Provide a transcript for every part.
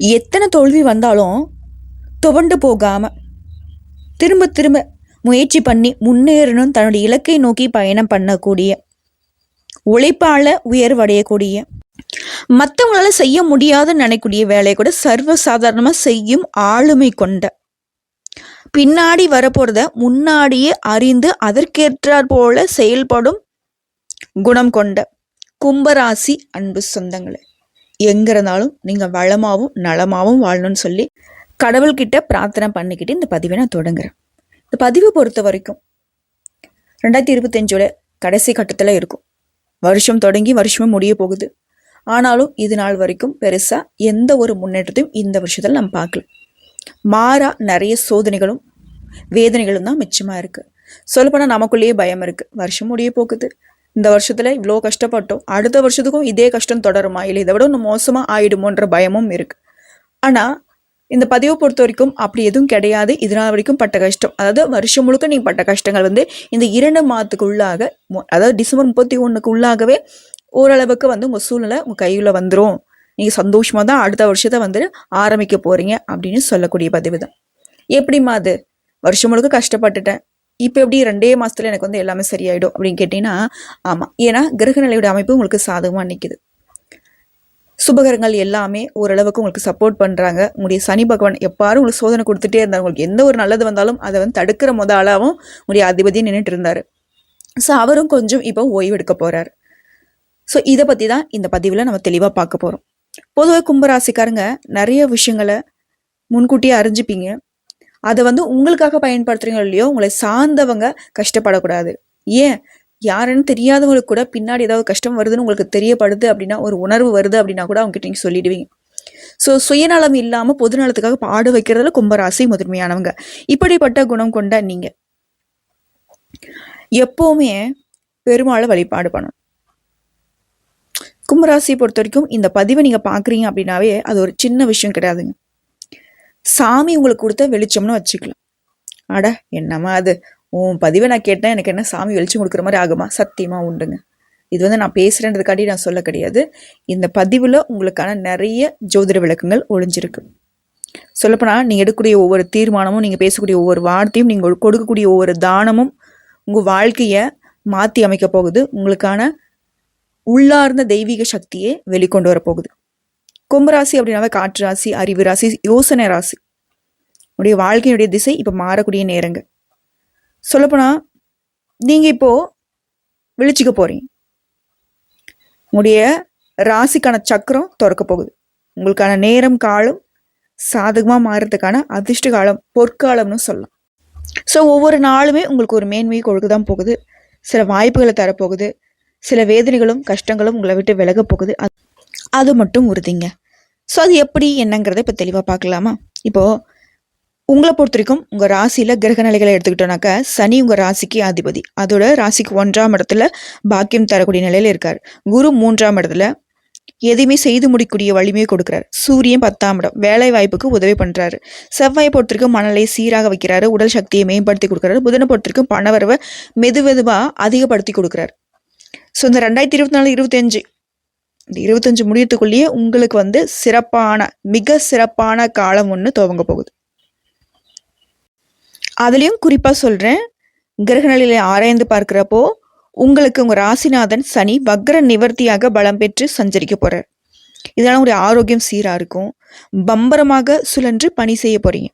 எத்தனை தோல்வி வந்தாலும் துவண்டு போகாமல் திரும்ப திரும்ப முயற்சி பண்ணி முன்னேறணும் தன்னுடைய இலக்கை நோக்கி பயணம் பண்ணக்கூடிய உழைப்பால் உயர்வடையக்கூடிய மற்றவங்களால செய்ய முடியாதுன்னு நினைக்கக்கூடிய வேலையை கூட சர்வசாதாரணமாக செய்யும் ஆளுமை கொண்ட பின்னாடி வரப்போகிறத முன்னாடியே அறிந்து அதற்கேற்றாற் போல செயல்படும் குணம் கொண்ட கும்பராசி அன்பு சொந்தங்களே. எங்க இருந்தாலும் நீங்க வளமாவும் நலமாவும் வாழணும்னு சொல்லி கடவுள்கிட்ட பிரார்த்தனை பண்ணிக்கிட்டு இந்த பதிவை நான் தொடங்குறேன். இந்த பதிவை பொறுத்த வரைக்கும் ரெண்டாயிரத்தி இருபத்தஞ்சோட கடைசி கட்டத்தில் இருக்கும். வருஷம் தொடங்கி வருஷமும் முடிய போகுது. ஆனாலும் இது நாள் வரைக்கும் பெருசா எந்த ஒரு முன்னேற்றத்தையும் இந்த வருஷத்தில் நம்ம பார்க்கல. மாறா நிறைய சோதனைகளும் வேதனைகளும் தான் மிச்சமா இருக்கு. சொல்லப்போனால் நமக்குள்ளேயே பயம் இருக்கு. வருஷம் முடிய போகுது. இந்த வருஷத்துல இவ்வளோ கஷ்டப்பட்டோம். அடுத்த வருஷத்துக்கும் இதே கஷ்டம் தொடருமா? இல்லை இதை விட இன்னும் மோசமா ஆயிடுமோன்ற பயமும் இருக்கு. ஆனா இந்த பதிவை பொறுத்த வரைக்கும் அப்படி எதுவும் கிடையாது. இதனால் வரைக்கும் பட்ட கஷ்டம். அதாவது வருஷம் முழுக்க நீங்கள் பட்ட கஷ்டங்கள் வந்து இந்த இரண்டு மாதத்துக்கு உள்ளாக அதாவது டிசம்பர் முப்பத்தி ஒன்றுக்கு உள்ளாகவே ஓரளவுக்கு வந்து உங்கள் சூழ்நிலை உங்கள் கையில் வந்துடும் நீங்க சந்தோஷமா தான் அடுத்த வருஷத்தை வந்து ஆரம்பிக்க போறீங்க அப்படின்னு சொல்லக்கூடிய பதிவு தான். எப்படிம்மா அது? வருஷம் முழுக்க கஷ்டப்பட்டுட்டேன். இப்போ எப்படி ரெண்டே மாதத்தில் எனக்கு வந்து எல்லாமே சரியாயிடும் அப்படின்னு கேட்டிங்கன்னா ஆமாம் ஏன்னா கிரக நிலையோட அமைப்பு உங்களுக்கு சாதகமாக நிற்கிது சுபகரங்கள் எல்லாமே ஓரளவுக்கு உங்களுக்கு சப்போர்ட் பண்ணுறாங்க உங்களுடைய சனி பகவான் எப்பாரும் உங்களுக்கு சோதனை கொடுத்துட்டே இருந்தார். உங்களுக்கு எந்த ஒரு நல்லது வந்தாலும் அதை வந்து தடுக்கிற முத ஆளாவும் உங்களுடைய அதிபதி நின்றுட்டு இருந்தார். ஸோ அவரும் கொஞ்சம் இப்போ ஓய்வு எடுக்க போகிறார் ஸோ இதை பற்றி தான் இந்த பதிவில் நம்ம தெளிவாக பார்க்க போகிறோம் பொதுவாக கும்பராசிக்காரங்க நிறைய விஷயங்களை முன்கூட்டியே அறிஞ்சுப்பீங்க. அதை வந்து உங்களுக்காக பயன்படுத்துறீங்களோ இல்லையோ உங்களை சார்ந்தவங்க கஷ்டப்படக்கூடாது. ஏன்? யாருன்னு தெரியாதவங்களுக்கு கூட பின்னாடி ஏதாவது கஷ்டம் வருதுன்னு உங்களுக்கு தெரியப்படுது அப்படின்னா ஒரு உணர்வு வருது அப்படின்னா கூட அவங்ககிட்ட நீங்கள் சொல்லிடுவீங்க. ஸோ சுயநலம் இல்லாமல் பொதுநலத்துக்காக பாடு வைக்கிறதுல கும்பராசி முதன்மையானவங்க. இப்படிப்பட்ட குணம் கொண்ட நீங்கள் எப்போவுமே பெருமாளை வழிபாடு பண்ணணும். கும்பராசியை பொறுத்த வரைக்கும் இந்த பதிவை நீங்கள் பார்க்குறீங்க அப்படின்னாவே அது ஒரு சின்ன விஷயம் கிடையாதுங்க. சாமி உங்களுக்கு கொடுத்த வெளிச்சம்னு வச்சுக்கலாம். அட என்னம்மா அது? உன் பதிவை நான் கேட்டேன் எனக்கு என்ன சாமி வெளிச்சம் கொடுக்குற மாதிரி ஆகுமா? சத்தியமாக உண்டுங்க. இது வந்து நான் பேசுகிறேன்றதுக்காண்டி நான் சொல்ல கிடையாது. இந்த பதிவில் உங்களுக்கான நிறைய ஜோதிட விளக்கங்கள் ஒளிஞ்சிருக்கு. சொல்லப்போனால் நீங்கள் எடுக்கக்கூடிய ஒவ்வொரு தீர்மானமும் நீங்கள் பேசக்கூடிய ஒவ்வொரு வார்த்தையும் நீங்கள் கொடுக்கக்கூடிய ஒவ்வொரு தானமும் உங்கள் வாழ்க்கையை மாற்றி அமைக்க போகுது. உங்களுக்கான உள்ளார்ந்த தெய்வீக சக்தியை வெளிக்கொண்டு வரப்போகுது கும்பராசி அப்படின்னாவே காற்று ராசி அறிவு ராசி யோசனை ராசி. உடைய வாழ்க்கையினுடைய திசை இப்போ மாறக்கூடிய நேரங்க சொல்லப்போனால் நீங்கள் இப்போ விழிச்சிக்க போறீங்க. உங்களுடைய ராசிக்கான சக்கரம் திறக்க போகுது. உங்களுக்கான நேரம் காலம் சாதகமாக மாறுறதுக்கான அதிர்ஷ்ட காலம் பொற்காலம்னு சொல்லலாம். ஸோ ஒவ்வொரு நாளுமே உங்களுக்கு ஒரு மேன்மையை கொடுக்க தான் போகுது. சில வாய்ப்புகளை தரப்போகுது. சில வேதனைகளும் கஷ்டங்களும் உங்களை விட்டு விலக போகுது. அது- மட்டும் உறுதிங்க. ஸோ அது எப்படி என்னங்கிறத இப்போ தெளிவாக பார்க்கலாமா? இப்போது உங்களை பொறுத்த வரைக்கும் உங்கள் ராசியில் கிரக நிலைகளை எடுத்துக்கிட்டோனாக்கா சனி உங்கள் ராசிக்கு அதிபதி. அதோட ராசிக்கு ஒன்றாம் இடத்துல பாக்கியம் தரக்கூடிய நிலையில் இருக்கார். குரு மூன்றாம் இடத்துல எதையுமே செய்து முடிக்கக்கூடிய வலிமையை கொடுக்குறாரு. சூரியன் பத்தாம் இடம். வேலை வாய்ப்புக்கு உதவி பண்ணுறாரு செவ்வாயை பொறுத்திருக்கும் மணலை சீராக வைக்கிறாரு. உடல் சக்தியை மேம்படுத்தி கொடுக்குறாரு. புதனை பொறுத்திருக்கும் பணவரவை மெது மெதுவாக அதிகப்படுத்தி கொடுக்குறாரு. ஸோ இந்த ரெண்டாயிரத்தி இருபத்தி நாலு இருபத்தஞ்சு இந்த இருபத்தஞ்சு முடியத்துக்குள்ளேயே உங்களுக்கு வந்து சிறப்பான மிக சிறப்பான காலம் ஒன்று துவங்க போகுது. அதுலேயும் குறிப்பாக சொல்கிறேன் கிரகநிலையை ஆராய்ந்து பார்க்குறப்போ உங்களுக்கு உங்கள் ராசிநாதன் சனி வக்ர நிவர்த்தியாக பலம் பெற்று சஞ்சரிக்க போகிறார் இதனால் உங்களுடைய ஆரோக்கியம் சீராக இருக்கும். பம்பரமாக சுழன்று பணி செய்ய போகிறீங்க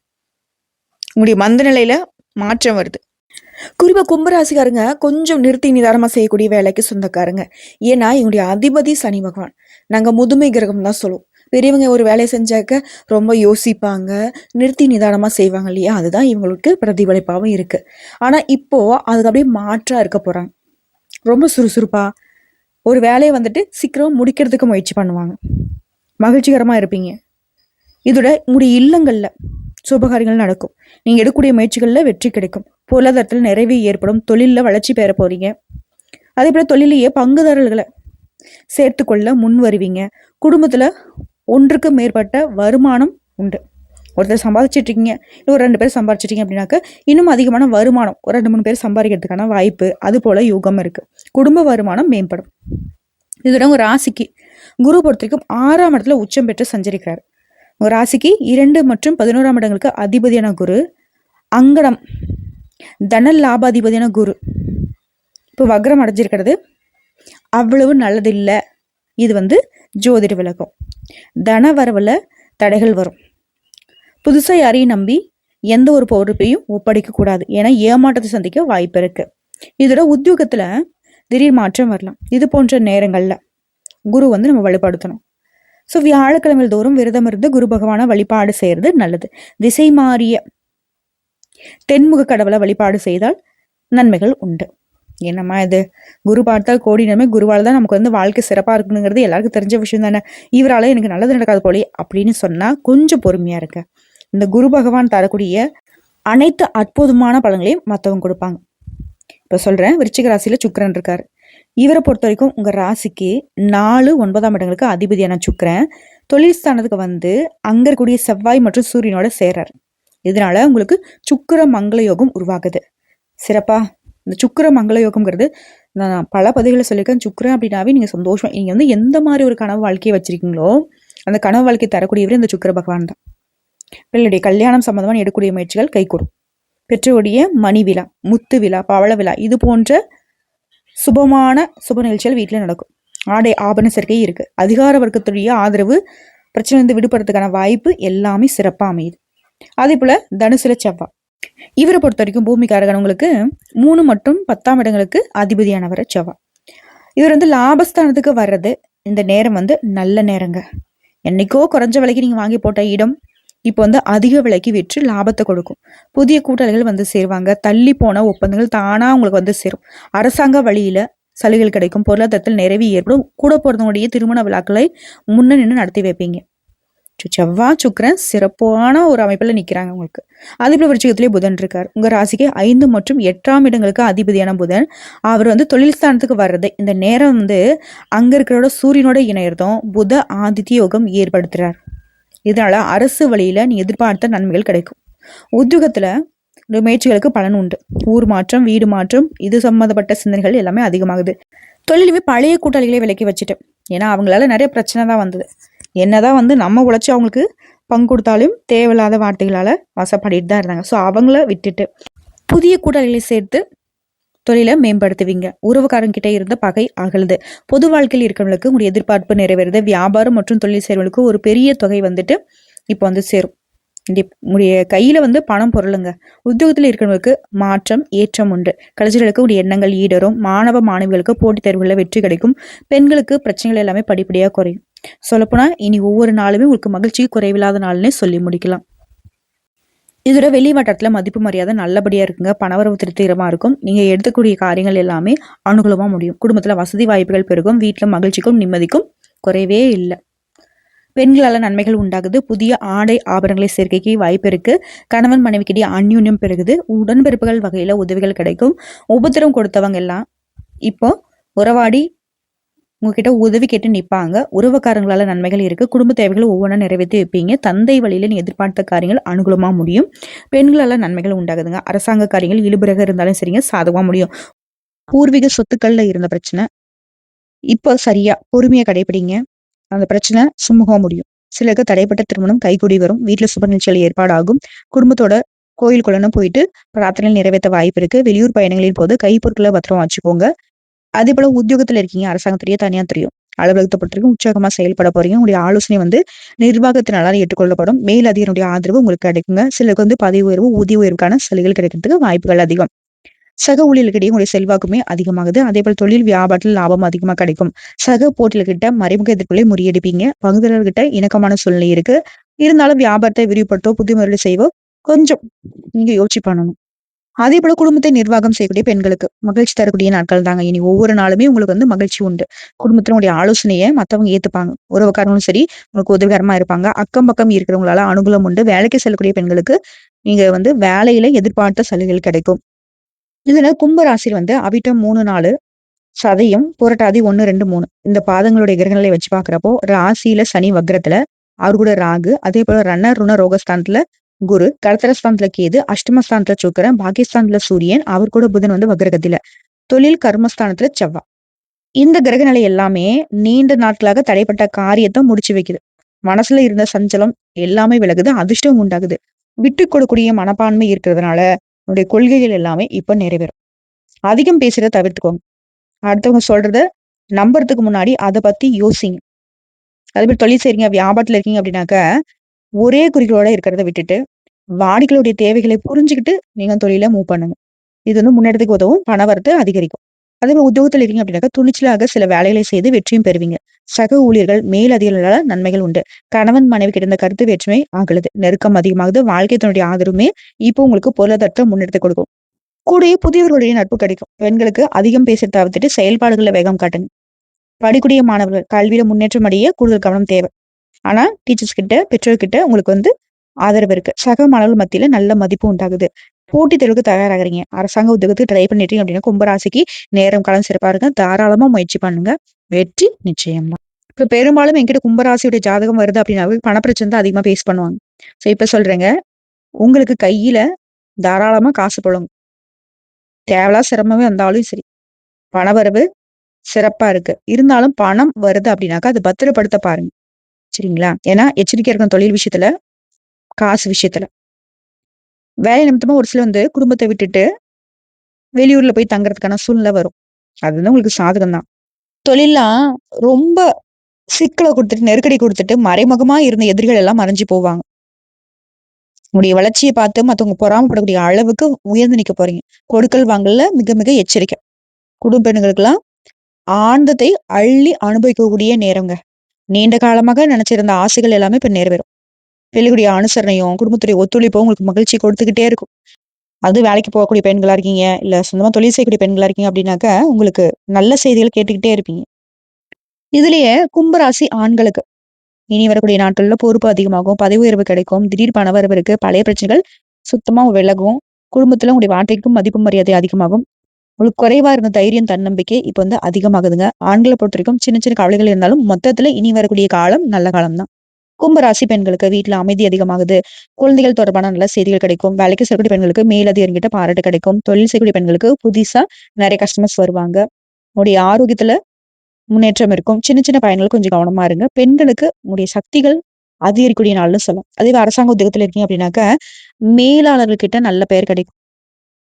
உங்களுடைய மந்த நிலையில் மாற்றம் வருது. குறிப்பாக கும்பராசிக்காரங்க கொஞ்சம் நிறுத்தி நிதானமாக செய்யக்கூடிய வேலைக்கு சொந்தக்காரங்க. ஏன்னா எங்களுடைய அதிபதி சனி பகவான். நாங்கள் முதுமை கிரகம் தான் சொல்லுவோம். பெரியவங்க ஒரு வேலையை செஞ்சாக்க ரொம்ப யோசிப்பாங்க நிறுத்தி நிதானமாக செய்வாங்க இல்லையா? அதுதான் இவங்களுக்கு பிரதிபலிப்பாகவும் இருக்கு. ஆனால் இப்போ அதுக்கு அப்படியே மாற்றா இருக்க போறாங்க. ரொம்ப சுறுசுறுப்பா. ஒரு வேலையை வந்துட்டு சீக்கிரம் முடிக்கிறதுக்கு முயற்சி பண்ணுவாங்க. மகிழ்ச்சிகரமா இருப்பீங்க. இதோட உங்களுடைய இல்லங்கள்ல சுபகாரியங்கள் நடக்கும். நீங்க எடுக்கக்கூடிய முயற்சிகளில் வெற்றி கிடைக்கும். பொருளாதாரத்தில் நிறைவு ஏற்படும். தொழிலில் வளர்ச்சி பெற போறீங்க. அதே போல தொழிலையே பங்குதாரர்களை சேர்த்துக்கொள்ள முன் வருவீங்க. குடும்பத்தில் ஒன்றுக்கு மேற்பட்ட வருமானம் உண்டு. ஒருத்தர் சம்பாதிச்சிட்டு இருக்கீங்க. இல்லை ஒரு ரெண்டு பேர் சம்பாதிச்சிட்டீங்க அப்படின்னாக்க இன்னும் அதிகமான வருமானம். ஒரு ரெண்டு மூணு பேர் சம்பாதிக்கிறதுக்கான வாய்ப்பு. அது போல யுகம் இருக்கு. குடும்ப வருமானம் மேம்படும். இதுடன் ஒரு ராசிக்கு குரு பொறுத்த வரைக்கும் ஆறாம் இடத்துல உச்சம் பெற்று சஞ்சரிக்கிறார். ராசிக்கு இரண்டு மற்றும் பதினோராம் இடங்களுக்கு அதிபதியான குரு அங்கடம் தன லாபாதிபதியான குரு. இப்போ வக்ரம் அடைஞ்சிருக்கிறது. அவ்வளவு நல்லதில்லை. இது வந்து ஜோதிட விளக்கம். தன வரவில் தடைகள் வரும். புதுசாக யாரையும் நம்பி எந்த ஒரு பொறுப்பையும் ஒப்படைக்கக்கூடாது ஏன்னா ஏமாற்றத்தை சந்திக்க வாய்ப்பு இருக்கு. இதோட உத்தியோகத்தில் திடீர் மாற்றம் வரலாம். இது போன்ற நேரங்களில் குரு வந்து நம்ம வழிபடுத்தணும் ஸோ வியாழக்கிழமை தோறும் விரதம் இருந்து குரு பகவானை வழிபாடு செய்யறது நல்லது. திசை மாறிய தென்முக கடவுளை வழிபாடு செய்தால் நன்மைகள் உண்டு. என்னம்மா இது? குரு பார்த்தால் கோடி நன்மை குருவால் தான் நமக்கு வந்து வாழ்க்கை சிறப்பாக இருக்குங்கிறது எல்லாருக்கும் தெரிஞ்ச விஷயம் தானே. இவரால் எனக்கு நல்லது நடக்காது போலே அப்படின்னு சொன்னால் கொஞ்சம் பொறுமையாக இருக்க இந்த குரு பகவான் தரக்கூடிய அனைத்து அற்புதமான பலன்களையும் மற்றவங்க கொடுப்பாங்க. இப்போ சொல்கிறேன் விருச்சிக ராசியில் சுக்கரன் இருக்கார். இவரை பொறுத்த வரைக்கும் உங்கள் ராசிக்கு நாலு ஒன்பதாம் இடங்களுக்கு அதிபதியான சுக்கரன். தொழில் ஸ்தானத்துக்கு வந்து அங்கே இருக்கக்கூடிய செவ்வாய் மற்றும் சூரியனோட சேரார் இதனால உங்களுக்கு சுக்கர மங்கள யோகம் உருவாகுது. சிறப்பா. இந்த சுக்கர மங்கள யோகம்ங்கிறது நான் பல பதிவுகளை சொல்லியிருக்கேன். சுக்கரன் அப்படின்னாவே நீங்கள் சந்தோஷம் நீங்கள் வந்து எந்த மாதிரி ஒரு கனவு வாழ்க்கையை வச்சிருக்கீங்களோ அந்த கனவு வாழ்க்கை தரக்கூடியவரே இந்த சுக்கர பகவான் தான். பிள்ளையுடைய கல்யாணம் சம்மந்தமான எடுக்கக்கூடிய முயற்சிகள் கைகூடும். பெற்றோருடைய மணி விழா முத்து விழா பவள விழா இது போன்ற சுபமான சுப நிகழ்ச்சிகள் வீட்டில் நடக்கும். ஆடை ஆபரண சேர்க்கை இருக்கு. அதிகார வர்க்கத்துடைய ஆதரவு பிரச்சனை வந்து விடுபடுறதுக்கான வாய்ப்பு எல்லாமே சிறப்பாக அமையுது. அதே போல் தனுசுல செவ்வாய் இவரை பொறுத்த வரைக்கும் பூமிக்காரகனவங்களுக்கு மூணு மற்றும் பத்தாம் இடங்களுக்கு அதிபதியானவர் செவ்வாய் இவர் வந்து லாபஸ்தானத்துக்கு வர்றது இந்த நேரம் வந்து நல்ல நேரங்க. என்னைக்கோ குறைஞ்ச விலைக்கு நீங்கள் வாங்கி போட்ட இடம் இப்போ வந்து அதிக விலைக்கு விற்று லாபத்தை கொடுக்கும். புதிய கூட்டாளிகள் வந்து சேருவாங்க. தள்ளி போன ஒப்பந்தங்கள் தானா உங்களுக்கு வந்து சேரும். அரசாங்க வழியில சலுகைகள் கிடைக்கும். பொருளாதாரத்தில் நிறைவு ஏற்படும். கூட பிறந்தவங்களுடைய திருமண விழாக்களை முன்ன நின்று நடத்தி வைப்பீங்க. செவ்வாய் சுக்கரன் சிறப்பான ஒரு அமைப்பில் நிற்கிறாங்க உங்களுக்கு. அதிபர் விருச்சிகத்திலே புதன் இருக்கார். உங்க ராசிக்கு ஐந்து மற்றும் எட்டாம் இடங்களுக்கு அதிபதியான புதன். அவர் வந்து தொழில் ஸ்தானத்துக்கு வர்றது. இந்த நேரம் வந்து அங்க இருக்கிறோட சூரியனோட இணையதும் புத ஆதித்ய யோகம் ஏற்படுத்துறார். இதனால் அரசு வழியில் நீ எதிர்பார்த்த நன்மைகள் கிடைக்கும். உத்தியோகத்தில் முயற்சிகளுக்கு பலன் உண்டு. ஊர் மாற்றம் வீடு மாற்றம் இது சம்மந்தப்பட்ட சிந்தனைகள் எல்லாமே அதிகமாகுது. தொழிலுமே பழைய கூட்டாளிகளை விலக்கி வச்சுட்டு ஏன்னா அவங்களால நிறைய பிரச்சனை தான் வந்தது. என்னதான் வந்து நம்ம உழைச்சி அவங்களுக்கு பங்கு கொடுத்தாலும் தேவையில்லாத வார்த்தைகளால் வசப்படிட்டு தான் இருந்தாங்க. ஸோ அவங்கள விட்டுட்டு புதிய கூட்டாளிகளை சேர்த்து தொழிலை மேம்படுத்துவீங்க. உறவுக்காரங்கிட்ட இருந்த பகை அகழுது பொது வாழ்க்கையில் இருக்கிறவங்களுக்கு உங்களுடைய எதிர்பார்ப்பு நிறைவேறுது. வியாபாரம் மற்றும் தொழில் செய்கிறவங்களுக்கு ஒரு பெரிய தொகை வந்துட்டு இப்போ வந்து சேரும். உடைய கையில வந்து பணம் பொருளுங்க. உத்தியோகத்தில் இருக்கிறவங்களுக்கு மாற்றம் ஏற்றம் உண்டு. கலைஞர்களுக்கு உடைய எண்ணங்கள் ஈடரும். மாணவ மாணவிகளுக்கு போட்டித் தேர்வுகளில் வெற்றி கிடைக்கும். பெண்களுக்கு பிரச்சனைகள் எல்லாமே படிப்படியாக குறையும். சொல்லப்போனால் இனி ஒவ்வொரு நாளுமே உங்களுக்கு மகிழ்ச்சி குறைவில்லாத நாள்னே சொல்லி முடிக்கலாம். இதோட வெளி வட்டத்தில் மதிப்பு மரியாதை நல்லபடியாக இருக்குங்க. பணவரவு திருத்திரமாக இருக்கும். நீங்கள் எடுத்துக்கூடிய காரியங்கள் எல்லாமே அனுகூலமாக முடியும். குடும்பத்தில் வசதி வாய்ப்புகள் பெருகும். வீட்டில் மகிழ்ச்சிக்கும் நிம்மதிக்கும் குறைவே இல்லை. பெண்களால் நன்மைகள் உண்டாகுது. புதிய ஆடை ஆபரணங்களை சேர்க்கைக்கு வாய்ப்பு இருக்கு. கணவன் மனைவிக்கிடையே அந்யூன்யம் பெருகுது. உடன்பிறப்புகள் வகையில் உதவிகள் கிடைக்கும். உபத்திரம் கொடுத்தவங்க எல்லாம் இப்போ உறவாடி உங்ககிட்ட உதவி கேட்டு நிற்பாங்க உறவுக்காரங்களால நன்மைகள் இருக்கு. குடும்ப தேவைகளை ஒவ்வொன்றா நிறைவேற்றி வைப்பீங்க. தந்தை வழியில நீ எதிர்பார்த்த காரியங்கள் அனுகூலமா முடியும். பெண்களால நன்மைகள் உண்டாகுதுங்க. அரசாங்க காரியங்கள் இழுபுறக இருந்தாலும் சரிங்க சாதகமா முடியும். பூர்வீக சொத்துக்கள்ல இருந்த பிரச்சனை இப்போ சரியா பொறுமையா கடைபிடிங்க. அந்த பிரச்சனை சுமூகமா முடியும். சிலருக்கு தடைப்பட்ட திருமணம் கைகூடி வரும். வீட்டுல சுப நிகழ்ச்சிகள் ஏற்பாடாகும். குடும்பத்தோட கோயில் குளம்னு போயிட்டு பிரார்த்தனை நிறைவேற்ற வாய்ப்பு இருக்கு. வெளியூர் பயணங்களின் போது கைப்பொருட்களை பத்திரம் வச்சுக்கோங்க. அதே போல உத்தியோகத்துல இருக்கீங்க. அரசாங்கத்துறையோ தனியா தெரியும். அலுவலகத்தை பொறுத்தவரைக்கும் உற்சாகமா செயல்பட போறீங்க. உங்களுடைய ஆலோசனை வந்து நிர்வாகத்தினால ஏற்றுக்கொள்ளப்படும். மேல் அதிகாரியுடைய ஆதரவு உங்களுக்கு கிடைக்குங்க. சிலருக்கு வந்து பதவி உயர்வு ஊதிய உயர்வுக்கான சலுகைகள் கிடைக்கிறதுக்கு வாய்ப்புகள் அதிகம். சக ஊழியர்களிடையே உங்களுடைய செல்வாக்குமே அதிகமாகுது. அதே போல தொழில் வியாபாரத்தில் லாபம் அதிகமா கிடைக்கும். சக போட்டியர்கிட்ட மறைமுக எதிர்ப்புகளை முறியடிப்பீங்க. பங்குதாரர்கிட்ட இணக்கமான சூழ்நிலை இருக்கு. இருந்தாலும் வியாபாரத்தை விரிவுபடுத்தோ புதிய செய்வோ கொஞ்சம் நீங்க யோசிச்சு பண்ணணும். அதே போல குடும்பத்தை நிர்வாகம் செய்யக்கூடிய பெண்களுக்கு மகிழ்ச்சி தரக்கூடிய நாட்கள் தாங்க. இனி ஒவ்வொரு நாளுமே உங்களுக்கு வந்து மகிழ்ச்சி உண்டு. குடும்பத்தினுடைய ஆலோசனையை மற்றவங்க ஏத்துப்பாங்க. உறவுக்காரங்களும் சரி உங்களுக்கு உதவிகரமா இருப்பாங்க. அக்கம் பக்கம் இருக்கிறவங்களால அனுகூலம் உண்டு. வேலைக்கு செல்லக்கூடிய பெண்களுக்கு நீங்க வந்து வேலையில எதிர்பார்த்த சலுகைகள் கிடைக்கும். இதுல கும்பராசியில் வந்து அவிட்டம் மூணு நாலு சதயம் புரட்டாதி ஒன்னு ரெண்டு மூணு இந்த பாதங்களுடைய கிரகங்களை வச்சு பாக்குறப்போ ராசியில சனி வக்ரத்துல அவர் கூட ராகு அதே போல ரன்னர் ருண ரோகஸ்தானத்துல குரு கலத்தரஸ்தானத்துல கேது அஷ்டமஸ்தானத்துல சுக்கரன் பாகிஸ்தான்ல சூரியன் அவர் கூட புதன் வந்து வக்ரகத்தில தொழில் கர்மஸ்தானத்துல செவ்வா. இந்த கிரக நிலை எல்லாமே நீண்ட நாட்களாக தடைப்பட்ட காரியத்தை முடிச்சு வைக்குது. மனசுல இருந்த சஞ்சலம் எல்லாமே விலகுது அதிர்ஷ்டம் உண்டாகுது. விட்டு கொடுக்கூடிய மனப்பான்மை இருக்கிறதுனால உன்னுடைய கொள்கைகள் எல்லாமே இப்ப நிறைவேறும். அதிகம் பேசுறத தவிர்த்துக்கோங்க. அடுத்தவங்க சொல்றத நம்புறதுக்கு முன்னாடி அதை பத்தி யோசிங்க. அதே மாதிரி தொழில் செய்றீங்க வியாபாரத்துல இருக்கீங்க அப்படின்னாக்க ஒரே குறிக்கோளோட இருக்கிறத விட்டுட்டு வாடிக்கையுடைய தேவைகளை புரிஞ்சுக்கிட்டு நீங்க தொழில மூவ் பண்ணுங்க. இது வந்து முன்னெடுத்துக்கு உதவும் பணவரத்தை அதிகரிக்கும். அதே மாதிரி உத்தியோகத்தில் இருக்கீங்க அப்படின்னாக்கா துணிச்சலாக சில வேலைகளை செய்து வெற்றியும் பெறுவீங்க. சக ஊழியர்கள் மேல் நன்மைகள் உண்டு. கணவன் மனைவி கிட்ட கருத்து வேற்றுமை ஆகுது நெருக்கம் அதிகமாகுது. வாழ்க்கை தன்னுடைய ஆதரவுமே இப்போ உங்களுக்கு பொருளாதாரத்தை முன்னெடுத்து கொடுக்கும். கூடயே புதியவர்களுடைய நட்பு கிடைக்கும். பெண்களுக்கு அதிகம் பேச தவிர்த்துட்டு செயல்பாடுகளில் வேகம் காட்டுங்க. படிக்கூடிய மாணவர்கள் கல்வியில முன்னேற்றம் அடைய கூடுதல் கவனம் தேவை. ஆனா டீச்சர்ஸ் கிட்ட பெற்றோர்கிட்ட உங்களுக்கு வந்து ஆதரவு இருக்கு. சக மாணவர்கள் மத்தியில நல்ல மதிப்பு உண்டாகுது. போட்டித் தேர்வுக்கு தயாராகிறீங்க. அரசாங்க உத்தியோகத்துக்கு ட்ரை பண்ணிட்டீங்க அப்படின்னா கும்பராசிக்கு நேரம் காலம் சிறப்பா இருங்க தாராளமா முயற்சி பண்ணுங்க. வெற்றி நிச்சயம். தான் இப்ப பெரும்பாலும் என்கிட்ட கும்பராசியுடைய ஜாதகம் வருது அப்படின்னாவே பணப்பிரச்சனை தான் அதிகமா பேஸ் பண்ணுவாங்க. சோ இப்ப சொல்றேங்க. உங்களுக்கு கையில தாராளமா காசு போடுங்க தேவலா சிரமமே வந்தாலும் சரி. பணவரவு சிறப்பா இருக்கு. இருந்தாலும் பணம் வருது அப்படின்னாக்கா அது பத்திரப்படுத்த பாருங்க. சரிங்களா? ஏன்னா எச்சரிக்கை இருக்கும் தொழில் விஷயத்துல. காசு விஷயத்துல. வேலை நிமித்தமா ஒரு சில வந்து குடும்பத்தை விட்டுட்டு வெளியூர்ல போய் தங்குறதுக்கான சூழ்நிலை வரும். அது வந்து உங்களுக்கு சாதகம் தான். தொழிலாம் ரொம்ப சிக்கலை கொடுத்துட்டு நெருக்கடி கொடுத்துட்டு மறைமுகமா இருந்த எதிரிகள் எல்லாம் மறைஞ்சு போவாங்க. உங்களுடைய வளர்ச்சியை பார்த்து மற்றவங்க பொறாமப்படக்கூடிய அளவுக்கு உயர்ந்து நிக்க போறீங்க. கொடுக்கல் வாங்கல மிக மிக எச்சரிக்கை. குடும்ப பெண்களுக்கெல்லாம் ஆனந்தத்தை அள்ளி அனுபவிக்கக்கூடிய நேரங்க. நீண்ட காலமாக நினைச்சிருந்த ஆசைகள் எல்லாமே இப்ப நிறைவேறும். வெளியுடைய அனுசரணையும் குடும்பத்துடைய ஒத்துழைப்பும் உங்களுக்கு மகிழ்ச்சி கொடுத்துக்கிட்டே இருக்கும். அது வேலைக்கு போகக்கூடிய பெண்களா இருக்கீங்க இல்ல சொந்தமா தொழில் செய்யக்கூடிய பெண்களா இருக்கீங்க அப்படின்னாக்க உங்களுக்கு நல்ல செய்திகள் கேட்டுக்கிட்டே இருப்பீங்க. இதுலயே கும்பராசி ஆண்களுக்கு இனி வரக்கூடிய நாட்கள்ல பொறுப்பு அதிகமாகும் பதவி உயர்வு கிடைக்கும் திடீர் பணவரவு இருக்கு பழைய பிரச்சனைகள் சுத்தமா விலகும் குடும்பத்துல உங்களுடைய வாழ்க்கைக்கும் மதிப்பு மரியாதை அதிகமாகும். உங்களுக்கு குறைவா இருந்த தைரியம் தன்னம்பிக்கை இப்ப வந்து அதிகமாகுதுங்க. ஆண்களை பொறுத்த வரைக்கும் சின்ன சின்ன கவலைகள் இருந்தாலும் மொத்தத்துல இனி வரக்கூடிய காலம் நல்ல காலம் தான் கும்பராசி பெண்களுக்கு வீட்டுல அமைதி அதிகமாகுது. குழந்தைகள் தொடர்பான நல்ல செய்திகள் கிடைக்கும். வேலைக்கு செல்லக்கூடிய பெண்களுக்கு மேலதிகாரிகிட்ட பாராட்டு கிடைக்கும். தொழில் செய்யக்கூடிய பெண்களுக்கு புதுசா நிறைய கஸ்டமர்ஸ் வருவாங்க. உங்களுடைய ஆரோக்கியத்துல முன்னேற்றம் இருக்கும். சின்ன சின்ன பயன்கள் கொஞ்சம் கவனமா இருங்க. பெண்களுக்கு உங்களுடைய சக்திகள் அதிகரிக்கூடிய நாள்னு சொல்லலாம். அதே அரசாங்க உத்தியோகத்துல இருக்கீங்க அப்படின்னாக்க மேலாளர்கிட்ட நல்ல பெயர் கிடைக்கும்.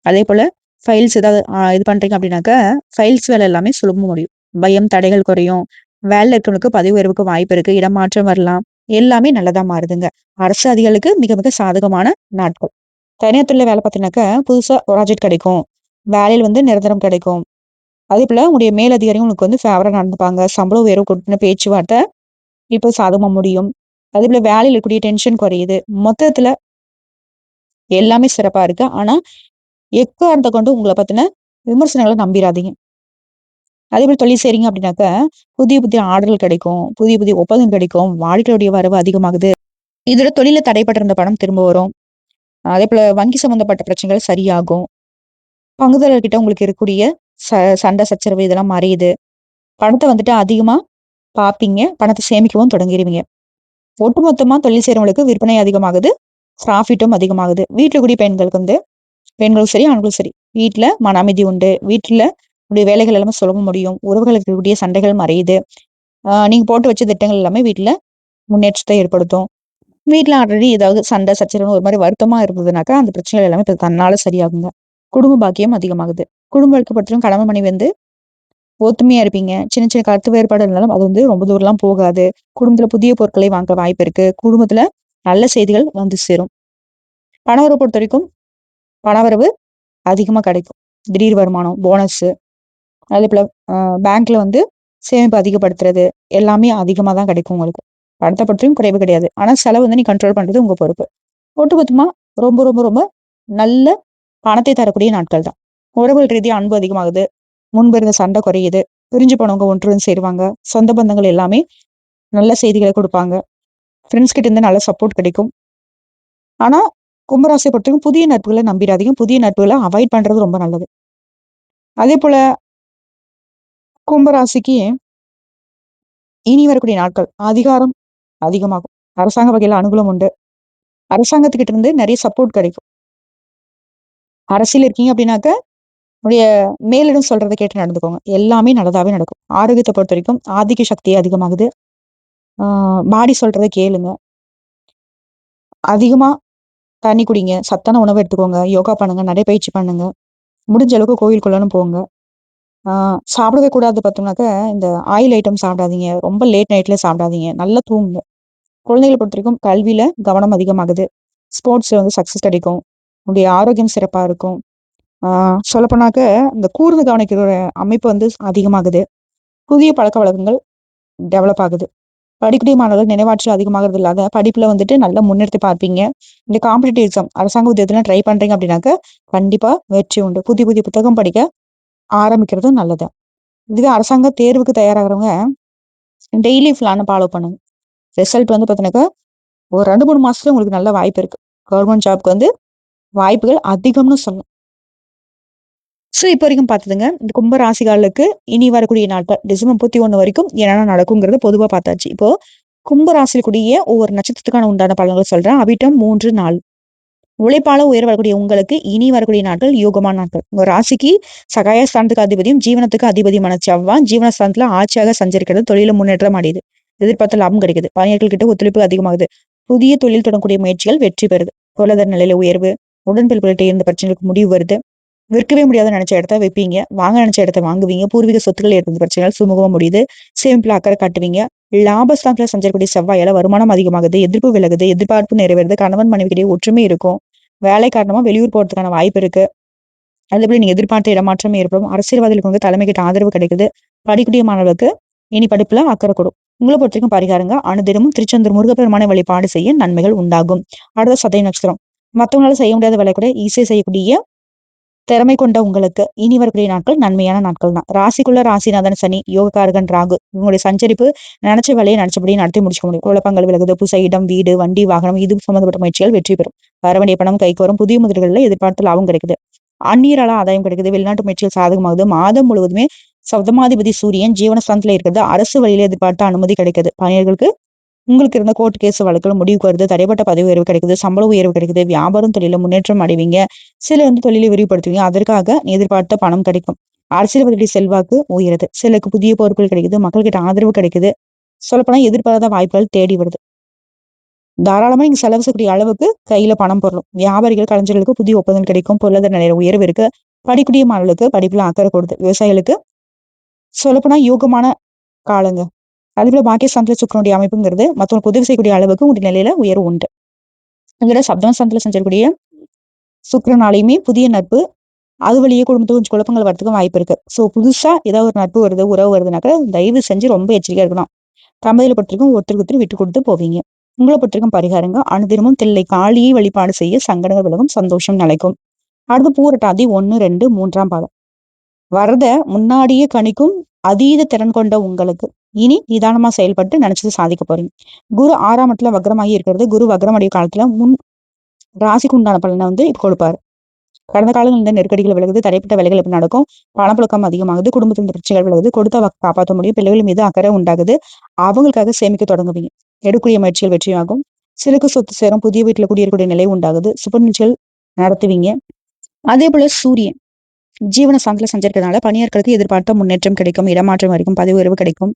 அதே போல ஃபைல்ஸ் ஏதாவது இது பண்றீங்க அப்படின்னாக்க ஃபைல்ஸ் வேலை எல்லாமே சுலபம் முடியும். பயம் தடைகள் குறையும். வேலை இருக்கிறவங்களுக்கு பதவி உயர்வுக்கு வாய்ப்பு இருக்கு. இடமாற்றம் வரலாம். எல்லாமே நல்லதா மாறுதுங்க. அரசு அதிகளுக்கு மிக மிக சாதகமான நாட்கள். தனியார் துறையில வேலை பார்த்தீங்கன்னாக்க புதுசா ப்ராஜெக்ட் கிடைக்கும். வேலையில் வந்து நிரந்தரம் கிடைக்கும். அதே போல உங்களுடைய மேலதிகாரியும் உங்களுக்கு வந்து ஃபேவரா நடந்துப்பாங்க. சம்பளம் உயர்வு கொடுத்துன பேச்சுவார்த்தை இப்போ சாதகமா முடியும். அதே போல வேலையில் இருக்கக்கூடிய டென்ஷன் குறையுது. மொத்தத்துல எல்லாமே சிறப்பா இருக்கு. ஆனா எக்காரணத்தை கொண்டு உங்களை பத்தின விமர்சனங்களை நம்பிடாதீங்க அதே மாதிரி தொழில் செய்றீங்க அப்படின்னாக்க புதிய புதிய ஆர்டர்கள் கிடைக்கும் புதிய புதிய ஒப்பந்தம் கிடைக்கும் வாடிக்கையுடைய வரவு அதிகமாகுது. இதோட தொழில தடைப்பட்டிருந்த பணம் திரும்ப வரும். அதே போல வங்கி சம்பந்தப்பட்ட பிரச்சனைகள் சரியாகும். பங்குதாரர்கிட்ட உங்களுக்கு இருக்கக்கூடிய ச சண்டை சச்சரவு இதெல்லாம் மறையுது. பணத்தை வந்துட்டு அதிகமா பார்ப்பீங்க பணத்தை சேமிக்கவும் தொடங்கிடுவீங்க ஒட்டுமொத்தமா தொழில் செய்யறவங்களுக்கு விற்பனை அதிகமாகுது. ப்ராஃபிட்டும் அதிகமாகுது. வீட்டில் கூடிய பெண்களுக்கு வந்து பெண்களும் சரி ஆண்களும் சரி. வீட்டில் மன அமைதி உண்டு. வீட்டில் உடைய வேலைகள் எல்லாமே சுலப முடியும். உறவுகளுக்கு இருக்கக்கூடிய சண்டைகள் மறையுது. ஆஹ் நீங்க போட்டு வச்ச திட்டங்கள் எல்லாமே வீட்டுல முன்னேற்றத்தை ஏற்படுத்தும். வீட்டுல ஆல்ரெடி ஏதாவது சண்டை சச்சரவு ஒரு மாதிரி வருத்தமா இருந்ததுனாக்கா அந்த பிரச்சனைகள் எல்லாமே தன்னால சரியாகுங்க. குடும்ப பாக்கியம் அதிகமாகுது. குடும்ப இருக்கப்பட்டிலும் கணவன் மனைவி வந்து ஒத்துமையா இருப்பீங்க. சின்ன சின்ன கருத்து வேறுபாடு இருந்தாலும் அது வந்து ரொம்ப தூரம்லாம் போகாது. குடும்பத்துல புதிய பொருட்களை வாங்க வாய்ப்பு இருக்கு. குடும்பத்துல நல்ல செய்திகள் வந்து சேரும். பணவரவு பொறுத்த வரைக்கும் பணவரவு அதிகமா கிடைக்கும். திடீர் வருமானம் போனஸ் அதே போல் பேங்க்ல வந்து சேமிப்பு அதிகப்படுத்துறது எல்லாமே அதிகமாக தான் கிடைக்கும் உங்களுக்கு. பணத்தை பற்றியும் குறைவு கிடையாது. ஆனால் செலவு வந்து நீ கண்ட்ரோல் பண்ணுறது உங்கள் பொறுப்பு. ஒட்டுமொத்தமாக ரொம்ப ரொம்ப ரொம்ப நல்ல பணத்தை தரக்கூடிய நாட்கள் தான். உறவுகள் ரீதியாக அன்பு அதிகமாகுது முன்பு இருந்த சண்டை குறையுது பிரிஞ்சு போனவங்க ஒன்று சேருவாங்க சொந்த பந்தங்கள் எல்லாமே நல்ல செய்திகளை கொடுப்பாங்க. ஃப்ரெண்ட்ஸ் கிட்ட இருந்து நல்ல சப்போர்ட் கிடைக்கும். ஆனால் கும்பராசியை பொறுத்தவரைக்கும் புதிய நட்புகளை நம்பிடாதீங்க. புதிய நட்புகளை அவாய்ட் பண்ணுறது ரொம்ப நல்லது. அதே போல் கும்பராசிக்கு இனி வரக்கூடிய நாட்கள் அதிகாரம் அதிகமாகும். அரசாங்க வகையில அனுகூலம் உண்டு. அரசாங்கத்துக்கிட்ட இருந்து நிறைய சப்போர்ட் கிடைக்கும். அரசியல் இருக்கீங்க அப்படின்னாக்க உடைய மேலிடம் சொல்றதை கேட்டு நடந்துக்கோங்க. எல்லாமே நல்லதாவே நடக்கும். ஆரோக்கியத்தை பொறுத்த வரைக்கும் ஆதிக்க சக்தி அதிகமாகுது. பாடி சொல்றத கேளுங்க. அதிகமா தண்ணி குடிங்க. சத்தான உணவு எடுத்துக்கோங்க. யோகா பண்ணுங்க. நடைப்பயிற்சி பண்ணுங்க. முடிஞ்ச அளவுக்கு கோயிலுக்குள்ளன்னு போங்க. சாப்பிடவே கூடாது பார்த்தோம்னாக்க இந்த ஆயில் ஐட்டம் சாப்பிடாதீங்க. ரொம்ப லேட் நைட்ல சாப்பிடாதீங்க. நல்லா தூங்குங்க. குழந்தைகளை பொறுத்த வரைக்கும் கல்வியில கவனம் அதிகமாகுது. ஸ்போர்ட்ஸ்ல வந்து சக்சஸ் கிடைக்கும். உங்களுடைய ஆரோக்கியம் சிறப்பா இருக்கும். சொல்லப்போனாக்க இந்த கூர்ந்து கவனிக்கிற அமைப்பு வந்து அதிகமாகுது. புதிய பழக்க வழக்கங்கள் டெவலப் ஆகுது. படிக்கக்கூடிய மாணவர்கள் நினைவாற்றல் அதிகமாகிறது இல்லாத படிப்புல வந்துட்டு நல்லா முன்னெடுத்து பார்ப்பீங்க. இந்த காம்படிட்டிவ் எக்ஸாம் அரசாங்க உத்தியத்துல ட்ரை பண்றீங்க அப்படின்னாக்க கண்டிப்பா வெற்றி உண்டு. புதிய புதிய புத்தகம் படிக்க ஆரம்பிக்கிறதும் நல்லது. இதுவே அரசாங்க தேர்வுக்கு தயாராகிறவங்க டெய்லி பிளானை ஃபாலோ பண்ணுங்க. ரிசல்ட் வந்து பார்த்தீங்கன்னாக்கா ஒரு ரெண்டு மூணு மாதத்துல உங்களுக்கு நல்ல வாய்ப்பு இருக்கு. கவர்மெண்ட் ஜாப்க்கு வந்து வாய்ப்புகள் அதிகம்னு சொல்லலாம் ஸோ இப்போ வரைக்கும் பார்த்துதுங்க இந்த கும்ப ராசிகாலுக்கு இனி வரக்கூடிய நாட்கள் டிசம்பர் முப்பத்தி ஒன்று வரைக்கும் என்னென்ன நடக்குங்கிறது பொதுவாக பார்த்தாச்சு. இப்போ கும்ப ராசிக்குரிய ஒவ்வொரு நட்சத்திரத்துக்கான உண்டான பலன்கள் சொல்கிறேன் அவிட்டம் மூன்று நாள் உழைப்பால உயர் வரக்கூடிய உங்களுக்கு இனி வரக்கூடிய நாட்கள் யோகமான நாட்கள். உங்க ராசிக்கு சகாயஸ்தானத்துக்கு அதிபதியும் ஜீவனத்துக்கு அதிபதியுமான செவ்வாய். ஜீவனஸ்தானத்துல ஆட்சியாக சஞ்சரிக்கிறது தொழில முன்னேற்றம் அடையுது. எதிர்பார்த்த லாபம் கிடைக்குது. பயணிகள் கிட்ட ஒத்துழைப்பு அதிகமாகுது. புதிய தொழில் தொடங்கக்கூடிய முயற்சிகள் வெற்றி பெறுது. பொருளாதார நிலையில உயர்வு உடன்பிறப்புகள்கிட்ட இருந்த பிரச்சனைகளுக்கு முடிவு வருது. விற்கவே முடியாத நினைச்ச இடத்த வைப்பீங்க. வாங்க நினைச்ச இடத்த வாங்குவீங்க. பூர்வீக சொத்துக்கள் ஏற்படுத்த பிரச்சனைகள் சுமூகமாக முடியுது. சேமிப்புல அக்கறை காட்டுவீங்க. லாபஸ்தானத்துல சஞ்சரக்கூடிய செவ்வாயால வருமானம் அதிகமாகுது. எதிர்ப்பு விலகுது. எதிர்பார்ப்பு நிறைவேறுது. கணவன் மனைவிக்கிடையே ஒற்றுமை இருக்கும். வேலை காரணமா வெளியூர் போறதுக்கான வாய்ப்பு இருக்கு. அதுபடி நீங்க எதிர்பார்த்த இடமாற்றம் ஏற்படும். அரசியல்வாதிகளுக்கு வந்து தலைமைக்கிட்ட ஆதரவு கிடைக்குது. படிக்கக்கூடிய மாணவர்களுக்கு இனி படிப்புல அக்கறை கொடும். உங்களை பொறுத்த வரைக்கும் பரிகாரங்க. அனுதினமும் திருச்செந்தூர் முருகப்பெருமான வழிபாடு செய்ய நன்மைகள் உண்டாகும். அடுத்த சதய நட்சத்திரம். மற்றவங்களால செய்ய முடியாத வேலை கூட ஈஸியாக செய்யக்கூடிய திறமை கொண்ட உங்களுக்கு இனி வரக்கூடிய நாட்கள் நன்மையான நாட்கள் தான். ராசிக்குள்ள ராசிநாதன் சனி யோகக்காரகன் ராகு உங்களுடைய சஞ்சரிப்பு நினைச்ச வேலையை நினைச்சபடி நடத்தி முடிச்சுக்க முடியும். குழப்பங்கள் விலகுது புசை இடம் வீடு வண்டி வாகனம் இது சம்பந்தப்பட்ட முயற்சிகள் வெற்றி பெறும். வரவேண்டிய பணம் கைக்கு வரும் புதிய முதல்களில் எதிர்பார்த்து லாபம் கிடைக்குது. அந்நீரால ஆதாயம் கிடைக்குது வெளிநாட்டு முயற்சிகள் சாதகமாகுது. மாதம் முழுவதுமே சப்தமாதிபதி சூரியன் ஜீவனஸ்தானத்துல இருக்கிறது. அரசு வழியில எதிர்பார்த்த அனுமதி கிடைக்குது. பணியர்களுக்கு உங்களுக்கு இருந்த கோர்ட் கேஸ் வழக்குகள் முடிவுக்கு வருது தடைப்பட்ட பதவி உயர்வு கிடைக்குது சம்பள உயர்வு கிடைக்குது வியாபாரம் தொழில முன்னேற்றம் அடைவீங்க சில வந்து தொழிலை விரிவுபடுத்துவீங்க அதற்காக எதிர்பார்த்த பணம் கிடைக்கும். அரசியல்வாதி செல்வாக்கு உயருது. சிலருக்கு புதிய பொறுப்புகள் கிடைக்குது மக்கள்கிட்ட ஆதரவு கிடைக்குது. சொல்லப்போனா எதிர்பாராத வாய்ப்புகள் தேடி வருது. தாராளமா நீங்க செலவு செய்யக்கூடிய அளவுக்கு கையில பணம் பொருளும். வியாபாரிகள் கலைஞர்களுக்கு புதிய ஒப்பந்தம் கிடைக்கும் பொருளாதார நிலைய உயர்வு இருக்கு. படிக்கூடிய மாணவர்களுக்கு படிப்புல அக்கறை கொடுது விவசாயிகளுக்கு சொல்லப்போனா யோகமான காலங்க. அதுபோல பாக்கியஸ்தானத்துல சுக்கரனுடைய அமைப்புங்கிறது மற்றவங்களுக்கு உதவி செய்யக்கூடிய அளவுக்கு உங்களுடைய நிலையில உயர்வு உண்டு. சப்தம் சப்தமஸ்தானத்துல செஞ்சக்கூடிய சுக்கரனாலையுமே புதிய நட்பு அது வழியே குடும்பத்துக்கு கொஞ்சம் குழப்பங்கள் வரதுக்கும் வாய்ப்பு இருக்கு. ஸோ புதுசா ஏதாவது ஒரு நட்பு வருது உறவு வருதுனாக்க தயவு செஞ்சு ரொம்ப எச்சரிக்கையா இருக்கணும். தம்பதியில பற்றிருக்கும் ஒருத்தருக்கு ஒருத்தர் விட்டு கொடுத்து போவீங்க. உங்களை பற்றிருக்கும் பரிகாரங்க அனுதினமும் தில்லை காளியை வழிபாடு செய்ய சங்கடங்கள் விலகும் சந்தோஷம் நிலைக்கும். அடுத்து பூரட்டாதி ஒன்னு ரெண்டு மூன்றாம் பாதம். வரத முன்னாடியே கணிக்கும் அதீத திறன் கொண்ட உங்களுக்கு. இனி நிதானமா செயல்பட்டு நினைச்சது சாதிக்க போறீங்க. குரு ஆறாம் இடத்துல வக்ரமாகி இருக்கிறது. குரு வக்ரமடைய காலத்துல முன் ராசிக்கு உண்டான பலனை வந்து இப்ப கொடுப்பாரு. கடந்த காலங்கள் இந்த நெருக்கடிகள் விலகுது. தடைப்பட்ட வேலைகள் எப்படி நடக்கும். பணப்புழக்கம் அதிகமாகுது. குடும்பத்தின் பிரச்சனைகள் விலகுது. கொடுத்த வாக்கு காப்பாற்ற முடியும். பிள்ளைகள் மீது அக்கறை உண்டாகுது. அவங்களுக்காக சேமிக்க தொடங்குவீங்க. எடுக்கூடிய முயற்சிகள் வெற்றியாகும். சிறுக்கு சொத்து சேரும். புதிய வீட்டுல குடியிருக்கூடிய நிலை உண்டாகுது. சுப நிகழ்ச்சிகள் நடத்துவீங்க. அதே போல சூரியன். ஜீவன சாந்தில சஞ்சரிக்கிறதுனால பணியாட்களுக்கு எதிர்பார்த்த முன்னேற்றம் கிடைக்கும். இடமாற்றம் வரைக்கும். பதவி உயர்வு கிடைக்கும்.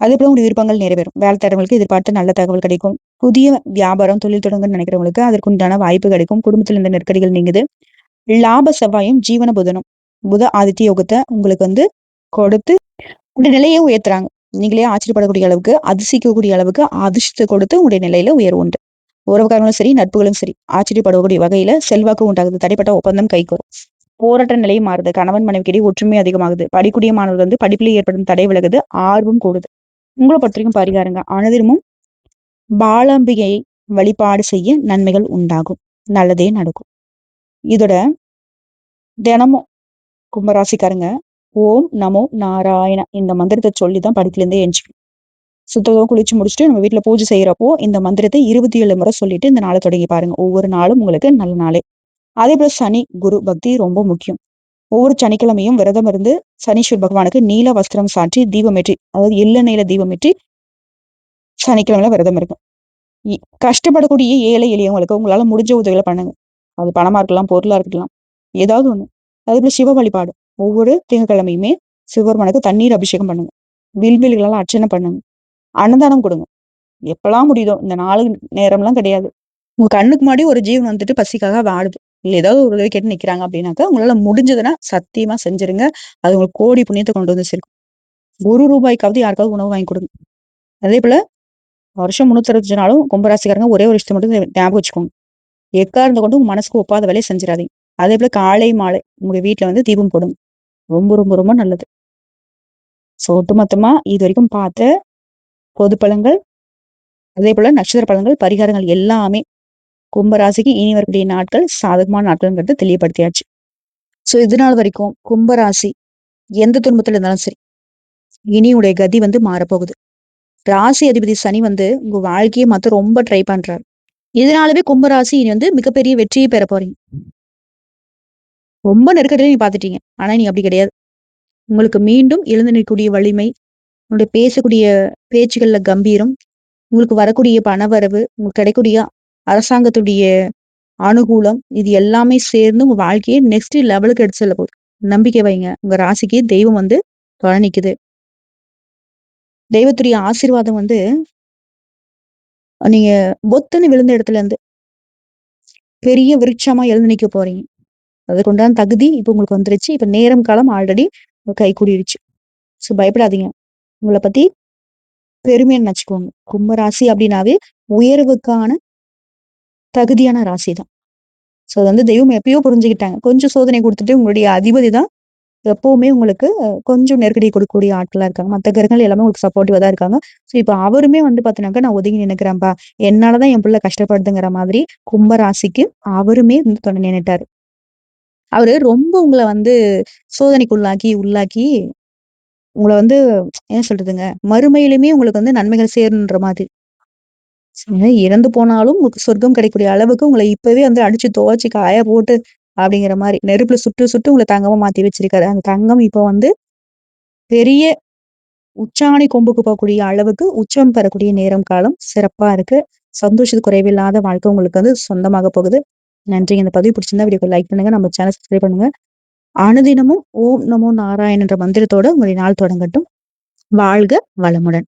அது போல உங்களுடைய விருப்பங்கள் நிறைவேறும். வேலை தரவங்களுக்கு எதிர்பார்த்து நல்ல தகவல் கிடைக்கும். புதிய வியாபாரம் தொழில் தொடங்குன்னு நினைக்கிறவங்களுக்கு அதற்குண்டான வாய்ப்பு கிடைக்கும். குடும்பத்தில் இருந்த நெருக்கடிகள் நீங்குது. லாப செவ்வாயும் ஜீவன புதனும். புத ஆதித்ய யோகத்தை உங்களுக்கு வந்து கொடுத்து உங்களுடைய நிலையை உயர்த்துறாங்க. நீங்களே ஆச்சரியப்படக்கூடிய அளவுக்கு அதிசயிக்கக்கூடிய அளவுக்கு அதிர்ஷ்டத்தை கொடுத்து உங்களுடைய நிலையில உயர்வு உண்டு. உறவுக்காரங்களும் சரி நட்புகளும் சரி ஆச்சரியப்படக்கூடிய வகையில செல்வாக்கு உண்டாகுது. தடைப்பட்ட ஒப்பந்தம் கைகோரும் போராட்ட நிலையை மாறுது. கணவன் மனைவிக்கிடையே ஒற்றுமை அதிகமாகுது. படிக்கூடிய மாணவர்கள் வந்து படிப்பிலே ஏற்படும் தடை விலகுது. ஆர்வம் கூடுது. உங்களை பொறுத்த வரைக்கும் பரிகாரங்க அனுதினமும் பாலாம்பிகையை வழிபாடு செய்ய நன்மைகள் உண்டாகும். நல்லதே நடக்கும். இதோட தினமும் கும்பராசிக்காரங்க ஓம் நமோ நாராயண இந்த மந்திரத்தை சொல்லி தான் படிக்கலேருந்தே எஞ்சிக்கும் சுத்தகம் குளிச்சு முடிச்சுட்டு நம்ம வீட்டில் பூஜை செய்யறப்போ இந்த மந்திரத்தை இருபத்தி ஏழு முறை சொல்லிட்டு இந்த நாளை தொடங்கி பாருங்க. ஒவ்வொரு நாளும் உங்களுக்கு நல்ல நாளே. அதே போல சனி குரு பக்தி ரொம்ப முக்கியம். ஒவ்வொரு சனிக்கிழமையும் விரதம் இருந்து சனீஸ்வர் பகவானுக்கு நீல வஸ்திரம் சாற்றி தீபமேற்றி அதாவது எள்ள நீல தீபமேற்றி சனிக்கிழமையில விரதம் இருக்கும் கஷ்டப்படக்கூடிய ஏழை எளியவங்களுக்கு உங்களால முடிஞ்ச உதவிகளை பண்ணுங்க. அது பணமா இருக்கலாம் பொருளா இருக்கலாம் ஏதாவது ஒண்ணு. அதே போல சிவ வழிபாடு. ஒவ்வொரு திங்கக்கிழமையுமே சிவபெருமானுக்கு தண்ணீர் அபிஷேகம் பண்ணுங்க. வில்வில்களால் அர்ச்சனை பண்ணுங்க. அன்னதானம் கொடுங்க. எப்பெல்லாம் முடியுதோ இந்த நாலு நேரம்லாம் கிடையாது. உங்க கண்ணுக்கு முன்னாடி ஒரு ஜீவன் வந்துட்டு பசிக்காக வாடுது இல்லை ஏதாவது ஒரு உதவி கேட்டு நிக்கிறாங்க அப்படின்னாக்கா உங்களால முடிஞ்சதுன்னா சத்தியமா செஞ்சிருங்க. அது உங்களுக்கு கோடி புண்ணியத்தை கொண்டு வந்து சேர்க்கும். ஒரு ரூபாய்க்காவது யாருக்காவது உணவு வாங்கி கொடுங்க. அதே போல வருஷம் முன்னூத்தி அறுபத்தஞ்சு நாளும் கும்பராசிக்காரங்க ஒரே ஒரு விஷயத்தை மட்டும் ஞாபகம் வச்சுக்கோங்க. எக்கா இருந்த கொண்டு உங்க மனசுக்கு ஒப்பாத வேலையை செஞ்சிடாதீங்க. அதே போல காலை மாலை உங்க வீட்டுல வந்து தீபம் போடுங்க. ரொம்ப ரொம்ப ரொம்ப நல்லது. ஸோ ஒட்டுமொத்தமா இது வரைக்கும் பார்த்த பொது பழங்கள் அதே போல நட்சத்திர பழங்கள் பரிகாரங்கள் எல்லாமே கும்பராசிக்கு இனி வரக்கூடிய நாட்கள் சாதகமான நாட்கள்ங்கிறது தெளிவுபடுத்தியாச்சு. ஸோ இது நாள் வரைக்கும் கும்பராசி எந்த துன்பத்தில் இருந்தாலும் சரி இனியுடைய கதி வந்து மாறப்போகுது. ராசி அதிபதி சனி வந்து உங்க வாழ்க்கையை மாத்த ரொம்ப ட்ரை பண்றாரு. இதனாலவே கும்பராசி இனி வந்து மிகப்பெரிய வெற்றியை பெற போறீங்க. ரொம்ப நெருக்கடியில நீ பாத்துட்டீங்க. ஆனா நீ அப்படி கிடையாது. உங்களுக்கு மீண்டும் எழுந்து நிற்கக்கூடிய வலிமை உங்களுடைய பேசக்கூடிய பேச்சுகள்ல கம்பீரம் உங்களுக்கு வரக்கூடிய பணவரவு உங்களுக்கு கிடைக்கூடிய அரசாங்கத்துடைய அனுகூலம் இது எல்லாமே சேர்ந்து உங்க வாழ்க்கையை நெக்ஸ்ட் லெவலுக்கு எடுத்து செல்ல போகுது. நம்பிக்கை வைங்க. உங்க ராசிக்கு தெய்வம் வந்து தொலைநிக்குது தெய்வத்துடைய ஆசீர்வாதம் வந்து நீங்க பொத்துன்னு விழுந்த இடத்துல இருந்து பெரிய விருட்சமா எழுந்து நிக்க போறீங்க. அதுக்குண்டான தகுதி இப்ப உங்களுக்கு வந்துருச்சு. இப்ப நேரம் காலம் ஆல்ரெடி கை கூடிருச்சு. ஸோ பயப்படாதீங்க. உங்களை பத்தி பெருமையை நினைச்சுக்கோங்க. கும்பராசி அப்படின்னாவே உயர்வுக்கான தகுதியான ராசி தான் ஸோ அது வந்து தெய்வம் எப்பயோ புரிஞ்சுக்கிட்டாங்க. கொஞ்சம் சோதனை கொடுத்துட்டு உங்களுடைய அதிபதி தான் எப்பவுமே உங்களுக்கு கொஞ்சம் நெருக்கடி கொடுக்கக்கூடிய ஆட்களா இருக்காங்க. மற்ற கிரகங்கள் எல்லாமே உங்களுக்கு சப்போர்ட்டிவா தான் இருக்காங்க. ஸோ இப்போ அவருமே வந்து பார்த்தினாக்கா நான் ஒதுங்கி நினைக்கிறேன்ப்பா என்னாலதான் என் பிள்ளை கஷ்டப்படுதுங்கிற மாதிரி கும்ப ராசிக்கு அவருமே வந்து தொடர்ந்து நினைட்டாரு அவரு ரொம்ப உங்களை வந்து சோதனைக்கு உள்ளாக்கி உள்ளாக்கி உங்களை வந்து என்ன சொல்றதுங்க மறுமையிலுமே உங்களுக்கு வந்து நன்மைகள் சேருன்ற மாதிரி. இறந்து போனாலும் உங்களுக்கு சொர்க்கம் கிடைக்கக்கூடிய அளவுக்கு உங்களை இப்பவே வந்து அடிச்சு துவச்சி காய போட்டு அப்படிங்கிற மாதிரி நெருப்புல சுட்டு சுட்டு உங்களை தங்கமா மாத்தி வச்சிருக்காரு. அந்த தங்கம் இப்போ வந்து பெரிய உச்சாணி கொம்புக்கு போகக்கூடிய அளவுக்கு உச்சம் பெறக்கூடிய நேரம் காலம் சிறப்பா இருக்கு. சந்தோஷத்து குறைவில்லாத வாழ்க்கை உங்களுக்கு வந்து சொந்தமாக போகுது. நன்றி. இந்த பதிவு பிடிச்சிருந்தா வீடியோக்கு லைக் பண்ணுங்க. நம்ம சேனல் சப்ஸ்கிரைப் பண்ணுங்க. அனுதினமும் ஓம் நமோ நாராயண் என்ற மந்திரத்தோட உங்களுடைய நாள் தொடங்கட்டும். வாழ்க வளமுடன்.